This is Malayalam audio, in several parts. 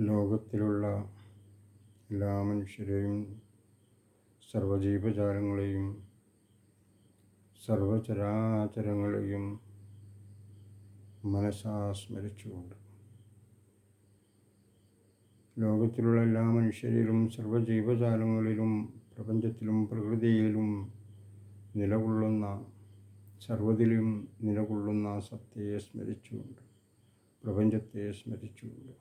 ലോകത്തിലുള്ള എല്ലാ മനുഷ്യരെയും സർവജീവജാലങ്ങളെയും സർവചരാചരങ്ങളെയും മനസ്സാ സ്മരിച്ചുകൊണ്ട് ലോകത്തിലുള്ള എല്ലാ മനുഷ്യരിലും സർവജീവജാലങ്ങളിലും പ്രപഞ്ചത്തിലും പ്രകൃതിയിലും നിലകൊള്ളുന്ന സർവതിലും നിലകൊള്ളുന്ന സത്യയെ സ്മരിച്ചുകൊണ്ട് പ്രപഞ്ചത്തെ സ്മരിച്ചുകൊണ്ട്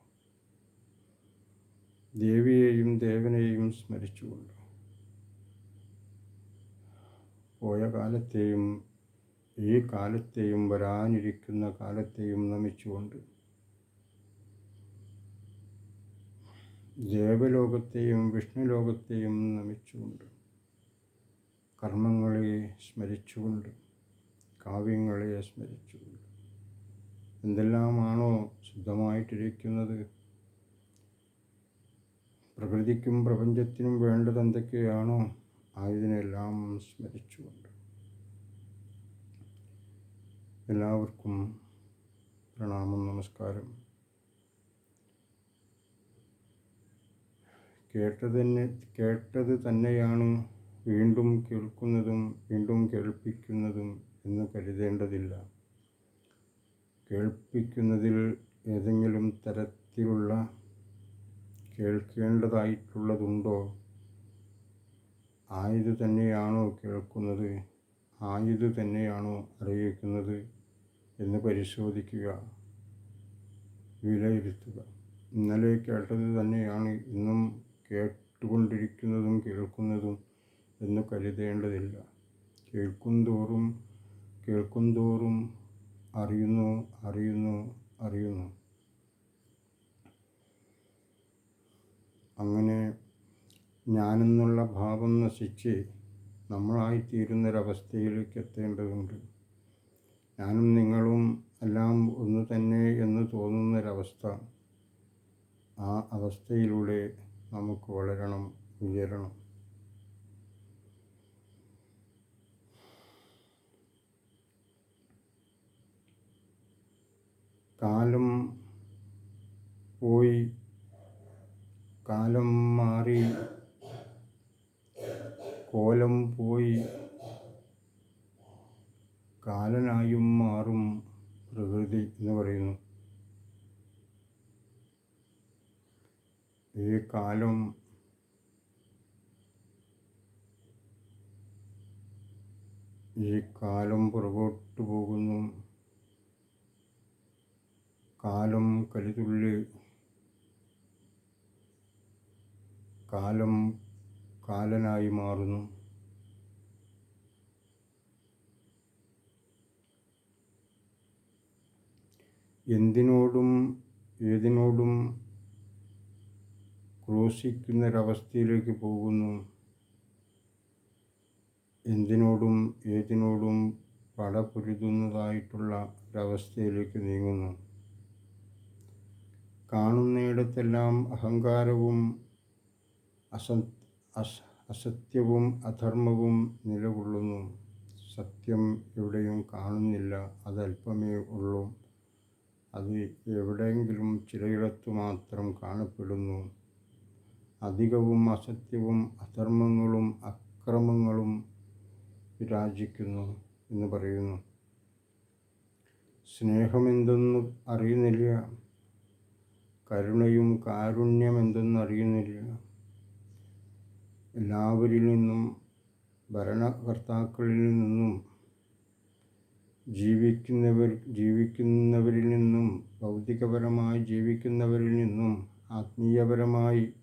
ദേവിയെയും ദേവനെയും സ്മരിച്ചുകൊണ്ട് പോയ കാലത്തെയും ഈ കാലത്തെയും വരാനിരിക്കുന്ന കാലത്തെയും നമിച്ചുകൊണ്ട് ദേവലോകത്തെയും വിഷ്ണുലോകത്തെയും നമിച്ചുകൊണ്ട് കർമ്മങ്ങളെ സ്മരിച്ചുകൊണ്ട് കാവ്യങ്ങളെ സ്മരിച്ചുകൊണ്ട് എന്തെല്ലാമാണോ ശുദ്ധമായിട്ടിരിക്കുന്നത്? പ്രകൃതിക്കും പ്രപഞ്ചത്തിനും വേണ്ടത് എന്തൊക്കെയാണോ ആയതിനെല്ലാം സ്മരിച്ചുകൊണ്ട്. എല്ലാവർക്കും പ്രണാമം നമസ്കാരം. കേട്ടതന്നെ കേട്ടത് തന്നെയാണ് വീണ്ടും കേൾക്കുന്നതും വീണ്ടും കേൾപ്പിക്കുന്നതും എന്ന് കരുതേണ്ടതില്ല. കേൾപ്പിക്കുന്നതിൽ ഏതെങ്കിലും തരത്തിലുള്ള കേൾക്കേണ്ടതായിട്ടുള്ളതുണ്ടോ? ആയത് തന്നെയാണോ കേൾക്കുന്നത്? ആയത് തന്നെയാണോ അറിയിക്കുന്നത് എന്ന് പരിശോധിക്കുക. വിലയിരുത്തുക. ഇന്നലെ കേട്ടത് തന്നെയാണ്. ഇന്നും കേട്ടുകൊണ്ടിരിക്കുന്നതും കേൾക്കുന്നതും എന്ന് കരുതേണ്ടതില്ല. കേൾക്കുന്തോറും കേൾക്കുന്തോറും അറിയുന്നു അറിയുന്നു അറിയുന്നു. അങ്ങനെ ഞാനെന്നുള്ള ഭാവം നശിച്ച് നമ്മളായിത്തീരുന്നൊരവസ്ഥയിലേക്ക് എത്തേണ്ടതുണ്ട് ഞാനും നിങ്ങളും എല്ലാം ഒന്ന് തന്നെ എന്ന് തോന്നുന്നൊരവസ്ഥ ആ അവസ്ഥയിലൂടെ നമുക്ക് വളരണം ഉയരണം. കാലം പോയി കാലം മാറി കോലം പോയി കാലനായും മാറും പ്രകൃതി എന്ന് പറയുന്നു. ഈ കാലം ഈ കാലം പുറകോട്ട് പോകുന്നു. കാലം കലിതുള്ളി കാലം കാലനായി മാറുന്നു. എന്തിനോടും ഏതിനോടും ക്രോശിക്കുന്നൊരവസ്ഥയിലേക്ക് പോകുന്നു. എന്തിനോടും ഏതിനോടും പടപൊരുതുന്നതായിട്ടുള്ള ഒരവസ്ഥയിലേക്ക് നീങ്ങുന്നു. കാണുന്നയിടത്തെല്ലാം അഹങ്കാരവും അസ അസത്യവും അധർമ്മവും നിലകൊള്ളുന്നു. സത്യം എവിടെയും കാണുന്നില്ല. അതല്പമേ ഉള്ളൂ. അത് എവിടെയെങ്കിലും ചിലയിടത്തു മാത്രം കാണപ്പെടുന്നു. അധികവും അസത്യവും അധർമ്മങ്ങളും അക്രമങ്ങളും വിരാജിക്കുന്നു എന്ന് പറയുന്നു. സ്നേഹമെന്തെന്ന് അറിയുന്നില്ല. കരുണയും കാരുണ്യം എന്തെന്നറിയുന്നില്ല എല്ലാവരിൽ നിന്നും ഭരണകർത്താക്കളിൽ നിന്നും ജീവിക്കുന്നവർ ജീവിക്കുന്നവരിൽ നിന്നും ഭൗതികപരമായി ജീവിക്കുന്നവരിൽ നിന്നും ആത്മീയപരമായി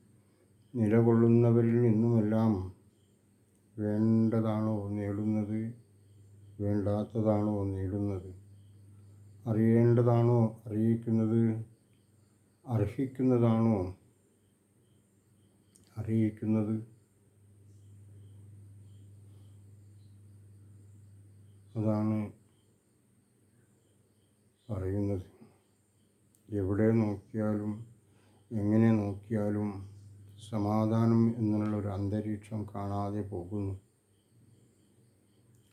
നിലകൊള്ളുന്നവരിൽ നിന്നുമെല്ലാം വേണ്ടതാണോ നേടുന്നത്? വേണ്ടാത്തതാണോ നേടുന്നത്? അറിയേണ്ടതാണോ അറിയിക്കുന്നത്? അർഹിക്കുന്നതാണോ? അറിയിക്കുന്നത്. അതാണ് പറയുന്നത്. എവിടെ നോക്കിയാലും എങ്ങനെ നോക്കിയാലും സമാധാനം എന്നുള്ള ഒരു അന്തരീക്ഷം കാണാതെ പോകുന്നു.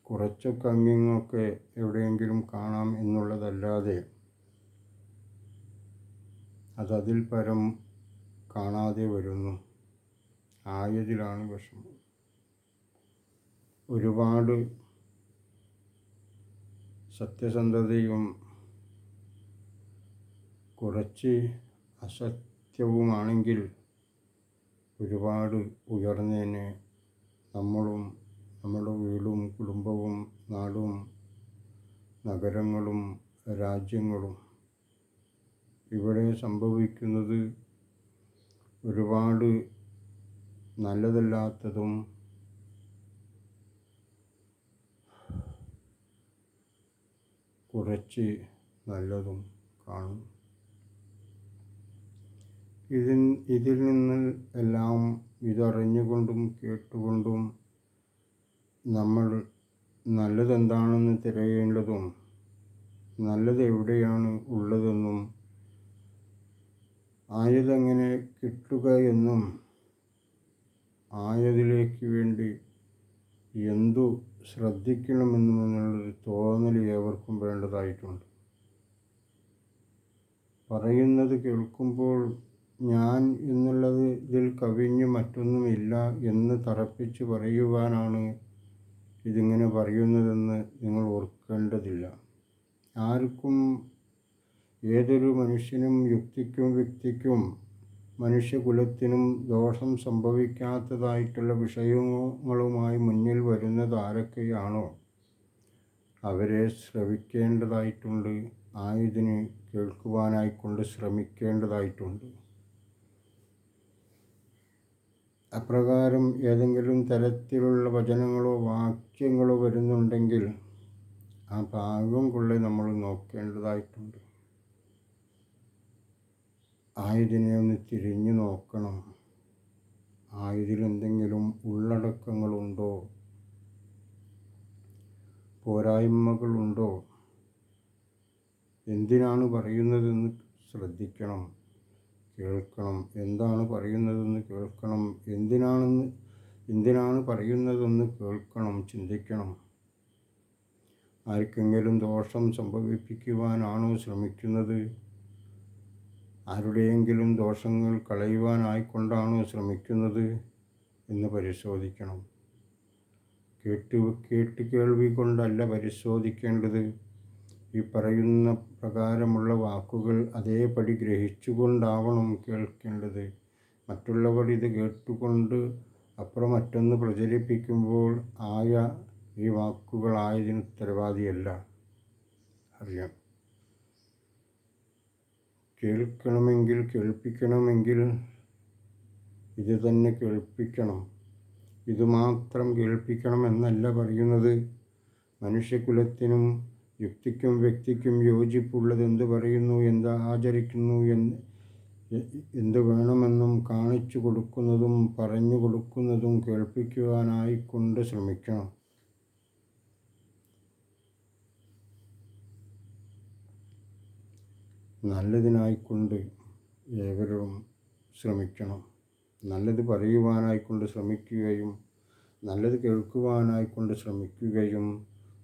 കുറച്ചൊക്കെ അങ്ങിങ്ങൊക്കെ എവിടെയെങ്കിലും കാണാം എന്നുള്ളതല്ലാതെ അതതിൽ പരം കാണാതെ വരുന്നു. ആയതിലാണ് വിഷമം. ഒരുപാട് സത്യസന്ധതയും കുറച്ച് അസത്യവുമാണെങ്കിൽ ഒരുപാട് ഉയർന്നതിന് നമ്മളും നമ്മുടെ വീടും കുടുംബവും നാടും നഗരങ്ങളും രാജ്യങ്ങളും ഇവിടെ സംഭവിക്കുന്നത് ഒരുപാട് നല്ലതല്ലാത്തതും കുറച്ച് നല്ലതും കാണും. ഇതിൽ ഇതിൽ നിന്ന് എല്ലാം ഇതറിഞ്ഞുകൊണ്ടും കേട്ടുകൊണ്ടും നമ്മൾ നല്ലതെന്താണെന്ന് തിരയേണ്ടതും നല്ലത് എവിടെയാണ് ഉള്ളതെന്നും ആയതെങ്ങനെ കിട്ടുകയെന്നും ആയതിലേക്ക് വേണ്ടി എന്തു ശ്രദ്ധിക്കണമെന്നും എന്നുള്ളൊരു തോന്നൽ ഏവർക്കും വേണ്ടതായിട്ടുണ്ട്. പറയുന്നത് കേൾക്കുമ്പോൾ ഞാൻ എന്നുള്ളത് ഇതിൽ കവിഞ്ഞ് മറ്റൊന്നുമില്ല എന്ന് തറപ്പിച്ച് പറയുവാനാണ് ഇതിങ്ങനെ പറയുന്നതെന്ന് നിങ്ങൾ ഓർക്കേണ്ടതില്ല. ആർക്കും ഏതൊരു മനുഷ്യനും യുക്തിക്കും വ്യക്തിക്കും മനുഷ്യകുലത്തിനും ദോഷം സംഭവിക്കാത്തതായിട്ടുള്ള വിഷയങ്ങളുമായി മുന്നിൽ വരുന്നത് ആരൊക്കെയാണോ? അവരെ ശ്രവിക്കേണ്ടതായിട്ടുണ്ട്. ആയതിന് കേൾക്കുവാനായിക്കൊണ്ട് ശ്രമിക്കേണ്ടതായിട്ടുണ്ട്. അപ്രകാരം ഏതെങ്കിലും തരത്തിലുള്ള വചനങ്ങളോ വാക്യങ്ങളോ വരുന്നുണ്ടെങ്കിൽ ആ ഭാഗം കൊള്ളെ നമ്മൾ നോക്കേണ്ടതായിട്ടുണ്ട്. ആയതിനെ ഒന്ന് തിരിഞ്ഞു നോക്കണം. ആയതിലെന്തെങ്കിലും ഉള്ളടക്കങ്ങളുണ്ടോ? പോരായ്മകളുണ്ടോ? എന്തിനാണ് പറയുന്നതെന്ന് ശ്രദ്ധിക്കണം. കേൾക്കണം. എന്താണ് പറയുന്നതെന്ന് കേൾക്കണം. എന്തിനാണെന്ന് എന്തിനാണ് പറയുന്നതെന്ന് കേൾക്കണം. ചിന്തിക്കണം. ആർക്കെങ്കിലും ദോഷം സംഭവിപ്പിക്കുവാനാണോ ശ്രമിക്കുന്നത്? ആരുടെയെങ്കിലും ദോഷങ്ങൾ കളയുവാനായിക്കൊണ്ടാണോ ശ്രമിക്കുന്നത് എന്ന് പരിശോധിക്കണം. കേട്ട് കേട്ട് കേൾവി കൊണ്ടല്ല പരിശോധിക്കേണ്ടത്. ഈ പറയുന്ന പ്രകാരമുള്ള വാക്കുകൾ അതേപടി ഗ്രഹിച്ചുകൊണ്ടാവണം കേൾക്കേണ്ടത്. മറ്റുള്ളവർ ഇത് കേട്ടുകൊണ്ട് അപ്പുറം മറ്റൊന്ന് പ്രചരിപ്പിക്കുമ്പോൾ ആയ ഈ വാക്കുകളായതിന് ഉത്തരവാദിയല്ല. അറിയാം. കേൾക്കണമെങ്കിൽ കേൾപ്പിക്കണമെങ്കിൽ ഇത് തന്നെ കേൾപ്പിക്കണം. ഇതുമാത്രം കേൾപ്പിക്കണം എന്നല്ല പറയുന്നത്. മനുഷ്യകുലത്തിനും യുക്തിക്കും വ്യക്തിക്കും യോജിപ്പുള്ളത് എന്ത് പറയുന്നു എന്ത് ആചരിക്കുന്നു എന്ന് എന്ത് വേണമെന്നും കാണിച്ചു കൊടുക്കുന്നതും പറഞ്ഞു കൊടുക്കുന്നതും കേൾപ്പിക്കുവാനായിക്കൊണ്ട് ശ്രമിക്കണം. നല്ലതിനായിക്കൊണ്ട് ഏവരും ശ്രമിക്കണം. നല്ലത് പറയുവാനായിക്കൊണ്ട് ശ്രമിക്കുകയും നല്ലത് കേൾക്കുവാനായിക്കൊണ്ട് ശ്രമിക്കുകയും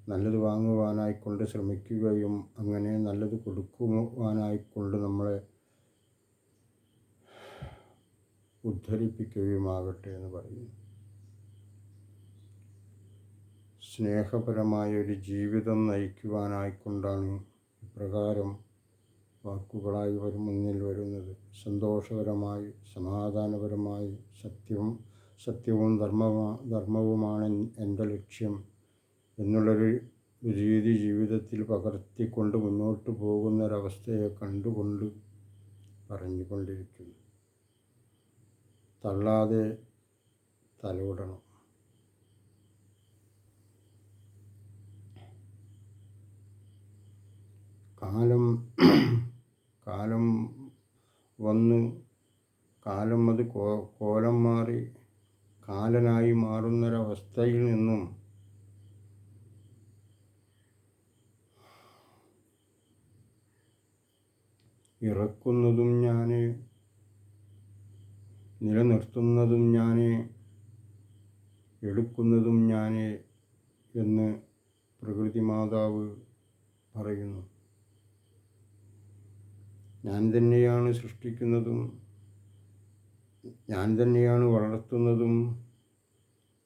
നല്ലത് വാങ്ങുവാനായിക്കൊണ്ട് ശ്രമിക്കുകയും അങ്ങനെ നല്ലത് കൊടുക്കുവാനായിക്കൊണ്ട് നമ്മളെ ഉദ്ധരിപ്പിക്കുകയുമാകട്ടെ എന്ന് പറയുന്നു. സ്നേഹപരമായ ഒരു ജീവിതം നയിക്കുവാനായിക്കൊണ്ടാണ് ഇപ്രകാരം വാക്കുകളായി വരും മുന്നിൽ വരുന്നത്. സന്തോഷകരമായി സമാധാനപരമായി സത്യവും സത്യവും ധർമ്മമാ ധർമ്മവുമാണ് എന്റെ ലക്ഷ്യം എന്നുള്ളൊരു രീതി ജീവിതത്തിൽ പകർത്തിക്കൊണ്ട് മുന്നോട്ട് പോകുന്ന പോകുന്നൊരവസ്ഥയെ കണ്ടുകൊണ്ട് പറഞ്ഞുകൊണ്ടിരിക്കുന്നു. തള്ളാതെ തലോടണം. കാലം കാലം വന്ന് കാലം അത് കോ കോലം മാറി കാലനായി മാറുന്നൊരവസ്ഥയിൽ നിന്നും ഇറക്കുന്നതും ഞാൻ നിലനിർത്തുന്നതും ഞാൻ എടുക്കുന്നതും ഞാൻ എന്ന് പ്രകൃതി മാതാവ് പറയുന്നു. ഞാൻ തന്നെയാണ് സൃഷ്ടിക്കുന്നതും ഞാൻ തന്നെയാണ് വളർത്തുന്നതും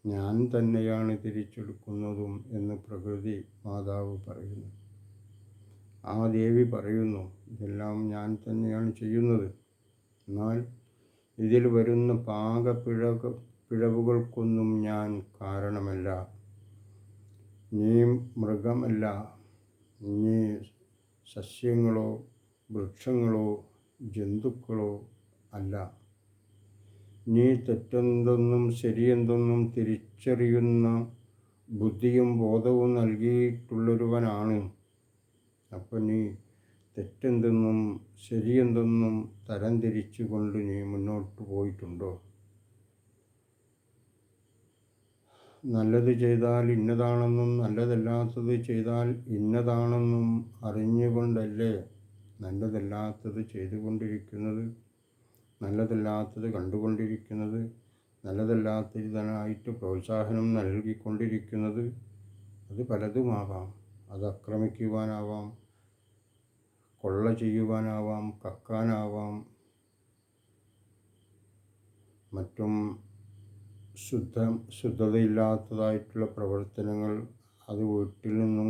ഞാൻ തന്നെയാണ് തിരിച്ചെടുക്കുന്നതും എന്ന് പ്രകൃതി മാതാവ് പറയുന്നു. ആ ദേവി പറയുന്നു ഇതെല്ലാം ഞാൻ തന്നെയാണ് ചെയ്യുന്നത്. എന്നാൽ ഇതിൽ വരുന്ന പാകപ്പിഴ പിഴവുകൾക്കൊന്നും ഞാൻ കാരണമല്ല. നീ മൃഗമല്ല. നീ സസ്യങ്ങളോ വൃക്ഷങ്ങളോ ജന്തുക്കളോ അല്ല. നീ തെറ്റെന്തെന്നും ശരിയെന്തെന്നും തിരിച്ചറിയുന്ന ബുദ്ധിയും ബോധവും നൽകിയിട്ടുള്ളൊരുവനാണ്. അപ്പം നീ തെറ്റെന്തെന്നും ശരിയെന്തെന്നും തരംതിരിച്ചുകൊണ്ട് നീ മുന്നോട്ട് പോയിട്ടുണ്ടോ? നല്ലത് ചെയ്താൽ ഇന്നതാണെന്നും നല്ലതല്ലാത്തത് ചെയ്താൽ ഇന്നതാണെന്നും അറിഞ്ഞുകൊണ്ടല്ലേ നല്ലതല്ലാത്തത് ചെയ്തുകൊണ്ടിരിക്കുന്നത് നല്ലതല്ലാത്തത് കണ്ടുകൊണ്ടിരിക്കുന്നത് നല്ലതല്ലാത്തതിനായിട്ട് പ്രോത്സാഹനം നൽകിക്കൊണ്ടിരിക്കുന്നത് അത് പലതുമാവാം. അത് ആക്രമിക്കുവാനാവാം കൊള്ള ചെയ്യുവാനാവാം കക്കാനാവാം മറ്റും ശുദ്ധ ശുദ്ധതയില്ലാത്തതായിട്ടുള്ള പ്രവർത്തനങ്ങൾ അത് വീട്ടിൽ നിന്നും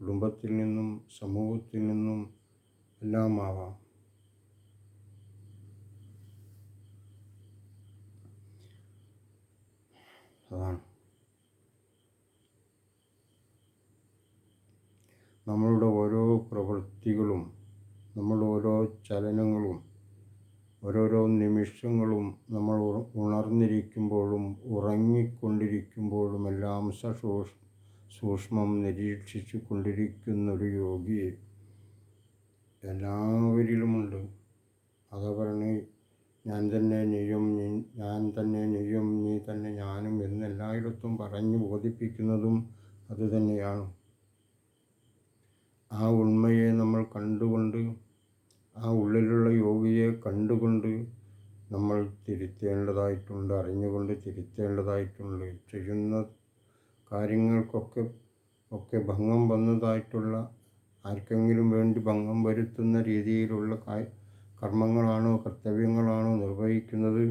കുടുംബത്തിൽ നിന്നും സമൂഹത്തിൽ നിന്നും എല്ലാം ആവാം അതാണ്. നമ്മളുടെ ഓരോ പ്രവൃത്തികളും നമ്മളുടെ ഓരോ ചലനങ്ങളും ഓരോരോ നിമിഷങ്ങളും നമ്മൾ ഉണർന്നിരിക്കുമ്പോഴും ഉറങ്ങിക്കൊണ്ടിരിക്കുമ്പോഴുമെല്ലാം സസൂഷ് സൂക്ഷ്മം നിരീക്ഷിച്ചു കൊണ്ടിരിക്കുന്നൊരു യോഗി എല്ലാവരിലുമുണ്ട്. അതാ പറഞ്ഞ് ഞാൻ തന്നെ നീയും നീ ഞാൻ തന്നെ നീയും നീ തന്നെ ഞാനും എന്നെല്ലായിടത്തും പറഞ്ഞു ബോധിപ്പിക്കുന്നതും അതുതന്നെയാണ് ആ ഉണ്മയെ നമ്മൾ കണ്ടുകൊണ്ട് ആ ഉള്ളിലുള്ള യോഗിയെ കണ്ടുകൊണ്ട് നമ്മൾ തിരുത്തേണ്ടതായിട്ടുണ്ട് അറിഞ്ഞുകൊണ്ട് തിരുത്തേണ്ടതായിട്ടുണ്ട്. ചെയ്യുന്ന കാര്യങ്ങൾക്കൊക്കെ ഒക്കെ ഭംഗം വന്നതായിട്ടുള്ള ആർക്കെങ്കിലും വേണ്ടി ഭംഗം വരുത്തുന്ന രീതിയിലുള്ള കർമ്മങ്ങളാണോ കർത്തവ്യങ്ങളാണോ നിർവഹിക്കുന്നത്?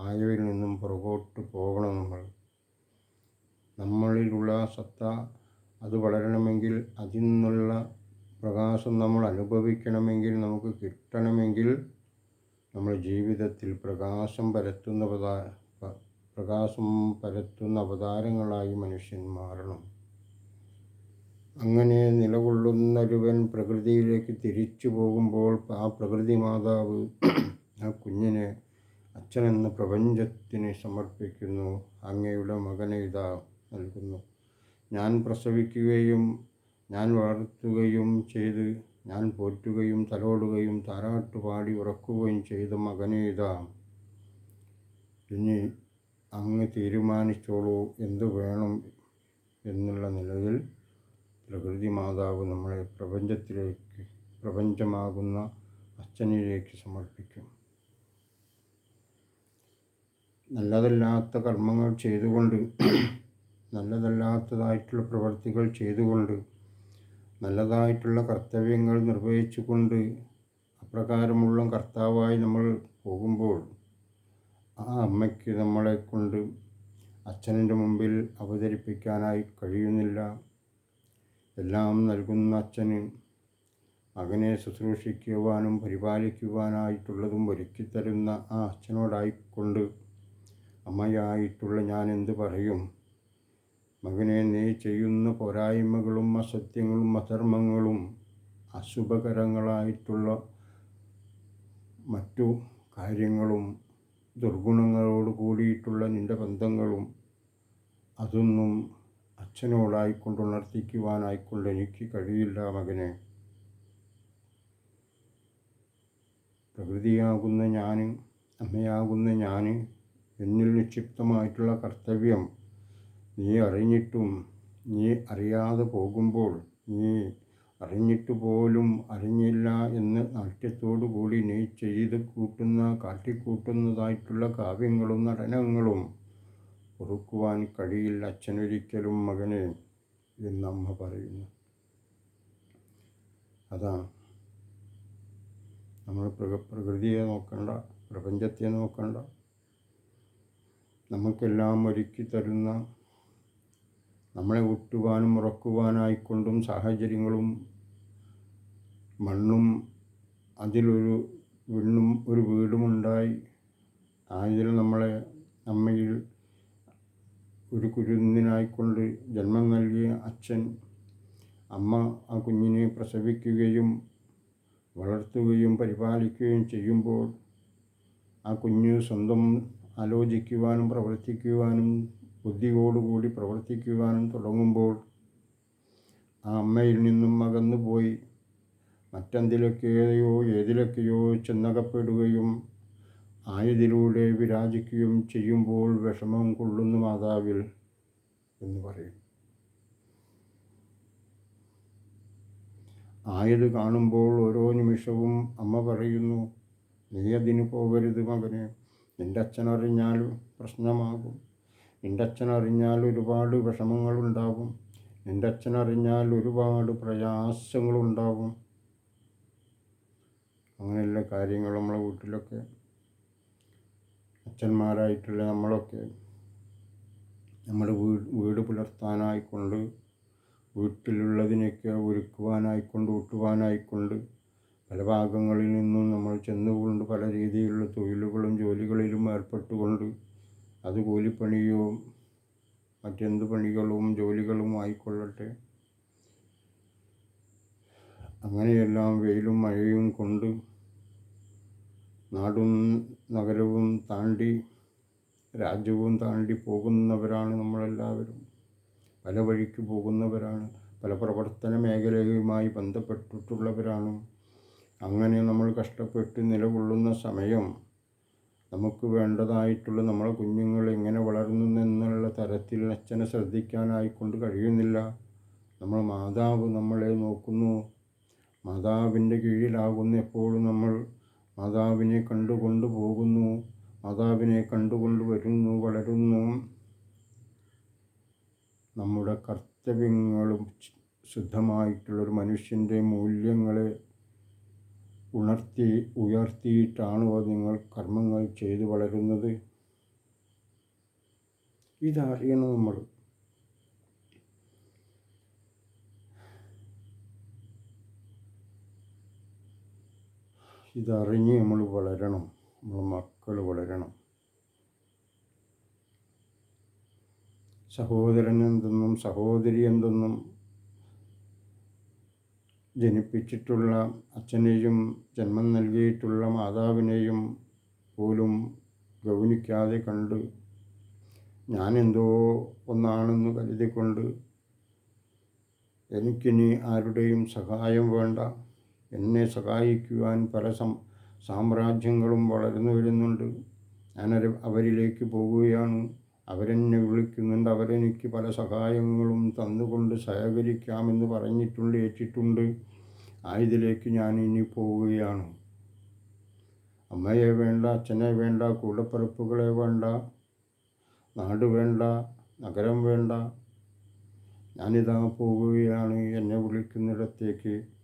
ആയവയിൽ നിന്നും പുറകോട്ട് പോകണം നമ്മൾ. നമ്മളിലുള്ള സത്ത അത് വളരണമെങ്കിൽ അതിൽ നിന്നുള്ള പ്രകാശം നമ്മൾ അനുഭവിക്കണമെങ്കിൽ നമുക്ക് കിട്ടണമെങ്കിൽ നമ്മൾ ജീവിതത്തിൽ പ്രകാശം പരത്തുന്ന പ്രകാശം പരത്തുന്ന അവതാരങ്ങളായി മനുഷ്യൻ മാറണം. അങ്ങനെ നിലകൊള്ളുന്നൊരുവൻ പ്രകൃതിയിലേക്ക് തിരിച്ചു പോകുമ്പോൾ ആ പ്രകൃതി മാതാവ് ആ കുഞ്ഞിനെ അച്ഛനെന്ന പ്രപഞ്ചത്തിന് സമർപ്പിക്കുന്നു. അങ്ങയുടെ മകനെ ഇതാ നൽകുന്നു. ഞാൻ പ്രസവിക്കുകയും ഞാൻ വളർത്തുകയും ചെയ്ത് ഞാൻ പോറ്റുകയും തലോടുകയും താരാട്ടുപാടി ഉറക്കുകയും ചെയ്ത മകനെ ഇതാ. ഇനി അങ്ങ് തീരുമാനിച്ചോളൂ. എന്തു വേണം എന്നുള്ള നിലയിൽ പ്രകൃതി മാതാവ് നമ്മളെ പ്രപഞ്ചത്തിലേക്ക് പ്രപഞ്ചമാകുന്ന അച്ഛനിലേക്ക് സമർപ്പിക്കും. നല്ലതല്ലാത്ത കർമ്മങ്ങൾ ചെയ്തുകൊണ്ട് നല്ലതല്ലാത്തതായിട്ടുള്ള പ്രവർത്തികൾ ചെയ്തുകൊണ്ട് നല്ലതായിട്ടുള്ള കർത്തവ്യങ്ങൾ നിർവഹിച്ചുകൊണ്ട് അപ്രകാരമുള്ള കർത്താവായി നമ്മൾ പോകുമ്പോൾ ആ അമ്മയ്ക്ക് നമ്മളെ കൊണ്ട് അച്ഛന്റെ മുമ്പിൽ അവതരിപ്പിക്കാനായി കഴിയുന്നില്ല. എല്ലാം നൽകുന്ന അച്ഛന് മകനെ ശുശ്രൂഷിക്കുവാനും പരിപാലിക്കുവാനായിട്ടുള്ളതും ഒരുക്കിത്തരുന്ന ആ അച്ഛനോടായിക്കൊണ്ട് അമ്മയായിട്ടുള്ള ഞാൻ എന്ത് പറയും? മകനെ നീ ചെയ്യുന്ന പോരായ്മകളും അസത്യങ്ങളും അധർമ്മങ്ങളും അശുഭകരങ്ങളായിട്ടുള്ള മറ്റു കാര്യങ്ങളും ദുർഗുണങ്ങളോട് കൂടിയിട്ടുള്ള നിന്റെ ബന്ധങ്ങളും അതൊന്നും അച്ഛനോടായിക്കൊണ്ട് ഉണർത്തിക്കുവാനായിക്കൊണ്ട് എനിക്ക് കഴിയില്ല മകനെ. പ്രകൃതിയാകുന്ന ഞാൻ അമ്മയാകുന്ന ഞാൻ എന്നിൽ നിക്ഷിപ്തമായിട്ടുള്ള കർത്തവ്യം നീ അറിഞ്ഞിട്ടും നീ അറിയാതെ പോകുമ്പോൾ നീ അറിഞ്ഞിട്ട് പോലും അറിഞ്ഞില്ല എന്ന് നാട്യത്തോടു കൂടി നീ ചെയ്ത് കൂട്ടുന്ന കാട്ടിക്കൂട്ടുന്നതായിട്ടുള്ള കാവ്യങ്ങളും നടനങ്ങളും പൊറുക്കുവാൻ കഴിയില്ല അച്ഛനൊരിക്കലും മകനെ എന്ന് അമ്മ പറയുന്നു. അതാണ്. നമ്മൾ പ്രക പ്രകൃതിയെ നോക്കണ്ട പ്രപഞ്ചത്തെ നോക്കണ്ട. നമുക്കെല്ലാം ഒരുക്കി തരുന്ന നമ്മളെ ഊട്ടുവാനും ഉറക്കുവാനായിക്കൊണ്ടും സാഹചര്യങ്ങളും മണ്ണും അതിലൊരു വിണ്ണും ഒരു വീടുമുണ്ടായി. അതിൽ നമ്മളെ അമ്മയിൽ ഒരു കുരുന്നിനായിക്കൊണ്ട് ജന്മം നൽകിയ അച്ഛൻ അമ്മ ആ കുഞ്ഞിനെ പ്രസവിക്കുകയും വളർത്തുകയും പരിപാലിക്കുകയും ചെയ്യുമ്പോൾ ആ കുഞ്ഞ് സ്വന്തം ആലോചിക്കുവാനും പ്രവർത്തിക്കുവാനും ബുദ്ധിയോടുകൂടി പ്രവർത്തിക്കുവാനും തുടങ്ങുമ്പോൾ ആ അമ്മയിൽ നിന്നും അകന്നുപോയി മറ്റെന്തിലൊക്കെയോ ഏതിലൊക്കെയോ ചെന്നകപ്പെടുകയും ആയതിലൂടെ വിരാജിക്കുകയും ചെയ്യുമ്പോൾ വിഷമം കൊള്ളുന്നു മാതാവിൽ എന്ന് പറയും. ആയത് കാണുമ്പോൾ ഓരോ നിമിഷവും അമ്മ പറയുന്നു നീ അതിന് പോകരുത് മകനെ. നിന്റെ അച്ഛനറിഞ്ഞാൽ പ്രശ്നമാകും. നിന്റെ അച്ഛനറിഞ്ഞാൽ ഒരുപാട് വിഷമങ്ങളുണ്ടാകും നിന്റെ അച്ഛനറിഞ്ഞാൽ ഒരുപാട് പ്രയാസങ്ങളുണ്ടാകും അങ്ങനെയുള്ള കാര്യങ്ങൾ നമ്മളെ വീട്ടിലൊക്കെ അച്ഛന്മാരായിട്ടുള്ള നമ്മളൊക്കെ നമ്മുടെ വീട് വീട് പുലർത്താനായിക്കൊണ്ട് വീട്ടിലുള്ളതിനൊക്കെ ഒരുക്കുവാനായിക്കൊണ്ട് ഊട്ടുവാനായിക്കൊണ്ട് പല ഭാഗങ്ങളിൽ നിന്നും നമ്മൾ ചെന്നുകൊണ്ട് പല രീതിയിലുള്ള തൊഴിലുകളും ജോലികളിലും ഏർപ്പെട്ടുകൊണ്ട് അത് കൂലിപ്പണിയോ മറ്റെന്ത് പണികളും ജോലികളും ആയിക്കൊള്ളട്ടെ. അങ്ങനെയെല്ലാം വെയിലും മഴയും കൊണ്ട് നാടും നഗരവും താണ്ടി രാജ്യവും താണ്ടി പോകുന്നവരാണ് നമ്മളെല്ലാവരും. പല വഴിക്ക് പോകുന്നവരാണ് പല പ്രവർത്തന മേഖലയുമായി ബന്ധപ്പെട്ടിട്ടുള്ളവരാണ്. അങ്ങനെ നമ്മൾ കഷ്ടപ്പെട്ട് നിലകൊള്ളുന്ന സമയം നമുക്ക് വേണ്ടതായിട്ടുള്ള നമ്മളെ കുഞ്ഞുങ്ങൾ എങ്ങനെ വളർന്നു എന്നുള്ള തരത്തിൽ അച്ഛനെ ശ്രദ്ധിക്കാനായിക്കൊണ്ട് കഴിയുന്നില്ല. നമ്മൾ മാതാവ് നമ്മളെ നോക്കുന്നു. മാതാവിന്റെ കീഴിലാകുന്ന എപ്പോഴും നമ്മൾ മാതാവിനെ കണ്ടുകൊണ്ട് പോകുന്നു മാതാവിനെ കണ്ടുകൊണ്ട് വരുന്നു വളരുന്നു. നമ്മുടെ കർത്തവ്യങ്ങളും ശുദ്ധമായിട്ടുള്ളൊരു മനുഷ്യന്റെ മൂല്യങ്ങളെ ഉണർത്തി ഉയർത്തിയിട്ടാണോ നിങ്ങൾ കർമ്മങ്ങൾ ചെയ്തു വളരുന്നത്? ഇതറിയണം നമ്മൾ. ഇതറിഞ്ഞ് നമ്മൾ വളരണം. നമ്മൾ മക്കൾ വളരണം. സഹോദരൻ എന്തെന്നും സഹോദരി എന്തെന്നും ജനിപ്പിച്ചിട്ടുള്ള അച്ഛനെയും ജന്മം നൽകിയിട്ടുള്ള മാതാവിനെയും പോലും ഗൗനിക്കാതെ കണ്ട് ഞാനെന്തോ ഒന്നാണെന്ന് കരുതിക്കൊണ്ട് എനിക്കിനി ആരുടെയും സഹായം വേണ്ട. എന്നെ സഹായിക്കുവാൻ പല സം സാമ്രാജ്യങ്ങളും വളർന്നു വരുന്നുണ്ട്. ഞാനൊരു അവരിലേക്ക് പോവുകയാണ്. അവരെന്നെ വിളിക്കുന്നുണ്ട്. അവരെനിക്ക് പല സഹായങ്ങളും തന്നുകൊണ്ട് സഹകരിക്കാമെന്ന് പറഞ്ഞിട്ടുണ്ട് ഏറ്റിട്ടുണ്ട്. ആയതിലേക്ക് ഞാൻ ഇനി പോവുകയാണ്. അമ്മയെ വേണ്ട അച്ഛനെ വേണ്ട കൂടപ്പിറപ്പുകളെ വേണ്ട നാട് വേണ്ട നഗരം വേണ്ട. ഞാനിതാ പോവുകയാണ്. എന്നെ വിളിക്കുന്നിടത്തേക്ക്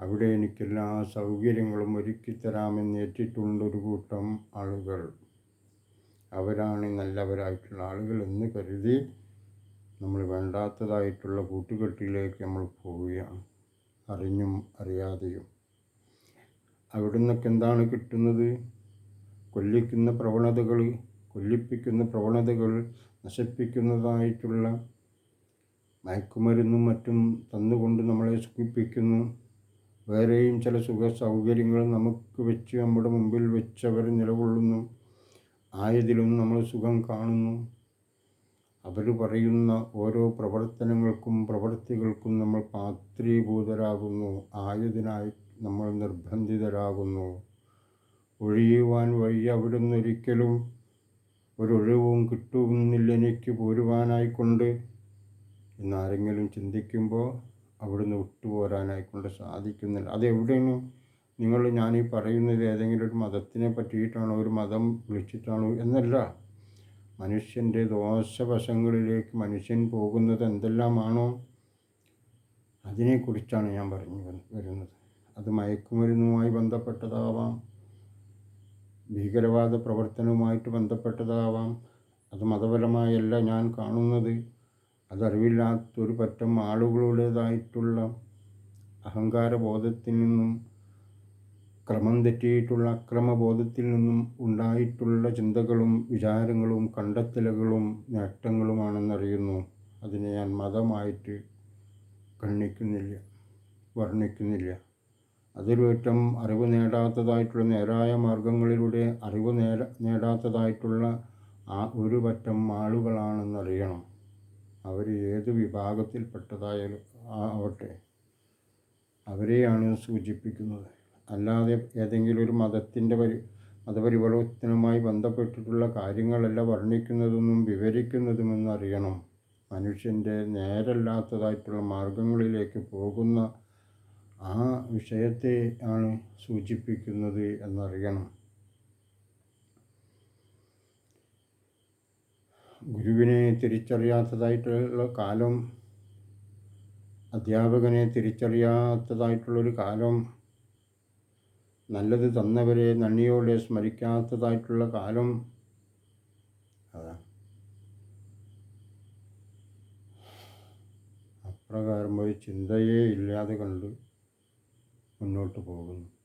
അവിടെ എനിക്കെല്ലാ സൗകര്യങ്ങളും ഒരുക്കിത്തരാമെന്ന് ഏറ്റിട്ടുണ്ടൊരു കൂട്ടം ആളുകൾ. അവരാണ് നല്ലവരായിട്ടുള്ള ആളുകൾ എന്ന് കരുതി നമ്മൾ വേണ്ടാത്തതായിട്ടുള്ള കൂട്ടുകെട്ടിലേക്ക് നമ്മൾ പോവുകയാണ്. അറിഞ്ഞും അറിയാതെയും. അവിടെ നിന്നൊക്കെ എന്താണ് കിട്ടുന്നത്? കൊല്ലിക്കുന്ന പ്രവണതകൾ കൊല്ലിപ്പിക്കുന്ന പ്രവണതകൾ നശിപ്പിക്കുന്നതായിട്ടുള്ള മയക്കുമരുന്നും മറ്റും തന്നുകൊണ്ട് നമ്മളെ സുഖിപ്പിക്കുന്നു. വേറെയും ചില സുഖ സൗകര്യങ്ങൾ നമുക്ക് വെച്ച് നമ്മുടെ മുമ്പിൽ വെച്ചവർ നിലകൊള്ളുന്നു. ആയതിലും നമ്മൾ സുഖം കാണുന്നു. അവർ പറയുന്ന ഓരോ പ്രവർത്തനങ്ങൾക്കും പ്രവൃത്തികൾക്കും നമ്മൾ പാത്രീഭൂതരാകുന്നു. ആയതിനായി നമ്മൾ നിർബന്ധിതരാകുന്നു. ഒഴിയുവാൻ വഴി അവിടുന്ന് ഒരിക്കലും ഒരൊഴിവും കിട്ടുന്നില്ല എനിക്ക് പോരുവാനായിക്കൊണ്ട് എന്നാരെങ്കിലും ചിന്തിക്കുമ്പോൾ അവിടുന്ന് വിട്ടുപോരാനായിക്കൊണ്ട് സാധിക്കുന്നില്ല. അതെവിടെയാണ് നിങ്ങൾ ഞാൻ ഈ പറയുന്നത്? ഏതെങ്കിലും ഒരു മതത്തിനെ പറ്റിയിട്ടാണോ ഒരു മതം വിളിച്ചിട്ടാണോ? എന്നല്ല. മനുഷ്യന്റെ ദോഷവശങ്ങളിലേക്ക് മനുഷ്യൻ പോകുന്നത് എന്തെല്ലാമാണോ അതിനെക്കുറിച്ചാണ് ഞാൻ പറഞ്ഞു വരുന്നത്. അത് മയക്കുമരുന്നുമായി ബന്ധപ്പെട്ടതാവാം ഭീകരവാദ പ്രവർത്തനവുമായിട്ട് ബന്ധപ്പെട്ടതാവാം അത് മതപരമായല്ല ഞാൻ കാണുന്നത്. അതറിവില്ലാത്തൊരു പറ്റം ആളുകളുടേതായിട്ടുള്ള അഹങ്കാരബോധത്തിൽ നിന്നും ക്രമം തെറ്റിയിട്ടുള്ള അക്രമബോധത്തിൽ നിന്നും ഉണ്ടായിട്ടുള്ള ചിന്തകളും വിചാരങ്ങളും കണ്ടെത്തലുകളും നേട്ടങ്ങളുമാണെന്നറിയുന്നു. അതിനെ ഞാൻ മതമായിട്ട് കണ്ണിക്കുന്നില്ല വർണിക്കുന്നില്ല. അതൊരു ഏറ്റം അറിവ് നേടാത്തതായിട്ടുള്ള നേരായ മാർഗങ്ങളിലൂടെ അറിവ് നേട നേടാത്തതായിട്ടുള്ള ആ ഒരു പറ്റം ആളുകളാണെന്നറിയണം. അവർ ഏത് വിഭാഗത്തിൽപ്പെട്ടതായാലും ആവട്ടെ. അവരെയാണ് സൂചിപ്പിക്കുന്നത്. അല്ലാതെ ഏതെങ്കിലും ഒരു മതത്തിന്റെ പരി മതപരിവർത്തനവുമായി ബന്ധപ്പെട്ടിട്ടുള്ള കാര്യങ്ങളല്ല വർണിക്കുന്നതെന്നും വിവരിക്കുന്നതുമെന്ന് അറിയണം. മനുഷ്യന്റെ നേരല്ലാത്തതായിട്ടുള്ള മാർഗങ്ങളിലേക്ക് പോകുന്ന ആ വിഷയത്തെ ആണ് സൂചിപ്പിക്കുന്നത് എന്നറിയണം. ഗുരുവിനെ തിരിച്ചറിയാത്തതായിട്ടുള്ള കാലം അധ്യാപകനെ തിരിച്ചറിയാത്തതായിട്ടുള്ളൊരു കാലം നല്ലത് തന്നവരെ നന്ദിയോടെ സ്മരിക്കാത്തതായിട്ടുള്ള കാലം അതാ. അപ്രകാരം ഒരു ചിന്തയെ ഇല്ലാതെ കണ്ട് മുന്നോട്ട് പോകുന്നു.